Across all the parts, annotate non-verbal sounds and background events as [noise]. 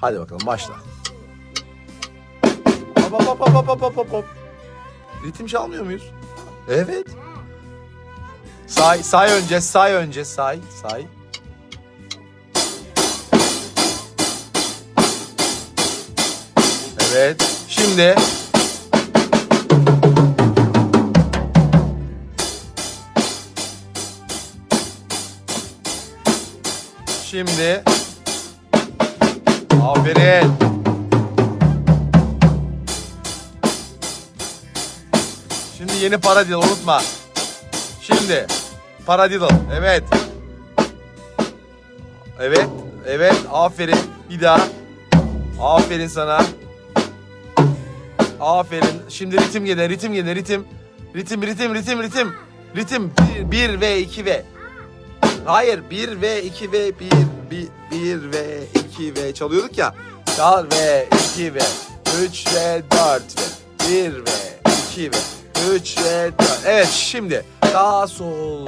Hadi bakalım başla. Hop hop hop hop hop hop hop hop. Ritim çalmıyor muyuz? Evet. Say, say önce, say önce, say, say. Evet. Şimdi Şimdi Aferin. Şimdi yeni paradiddle unutma. Şimdi paradiddle. Evet. Evet. Evet. Aferin. Bir daha. Aferin sana. Aferin. Şimdi ritim gene, ritim gene, ritim. Ritim, ritim, ritim, ritim. Ritim. Bir, bir ve iki ve. Hayır, bir ve iki ve bir, bir, bir ve iki ve çalıyorduk ya. Çal ve iki ve üç ve dört ve bir ve iki ve üç ve dört. Evet şimdi sağ sol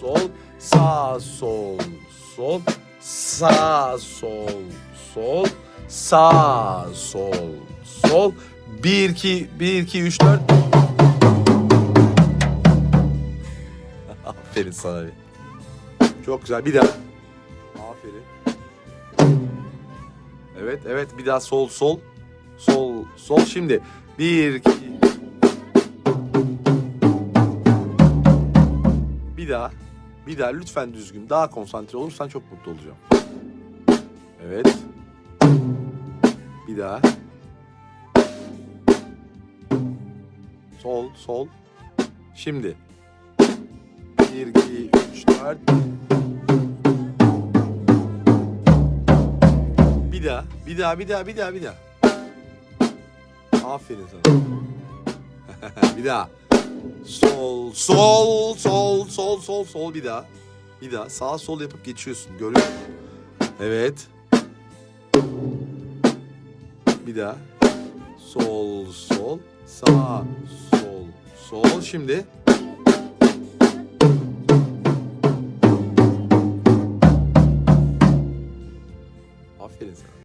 sol sağ sol sol sağ sol sol sağ sol sol bir iki bir iki üç dört. [laughs] Aferin sana bir. Çok güzel. Bir daha. Aferin. Evet, evet. Bir daha sol, sol. Sol, sol. Şimdi. Bir, iki. Bir daha. Bir daha. Lütfen düzgün. Daha konsantre olursan çok mutlu olacağım. Evet. Bir daha. Sol, sol. Şimdi. Bir, iki, üç, dört. Bir daha, bir daha, bir daha, bir daha, bir daha. Aferin sana. [laughs] bir daha. Sol, sol, sol, sol, sol, sol bir daha. Bir daha. Sağ sol yapıp geçiyorsun. Görüyor musun? Evet. Bir daha. Sol, sol, sağ, sol, sol. Şimdi ってるんですよ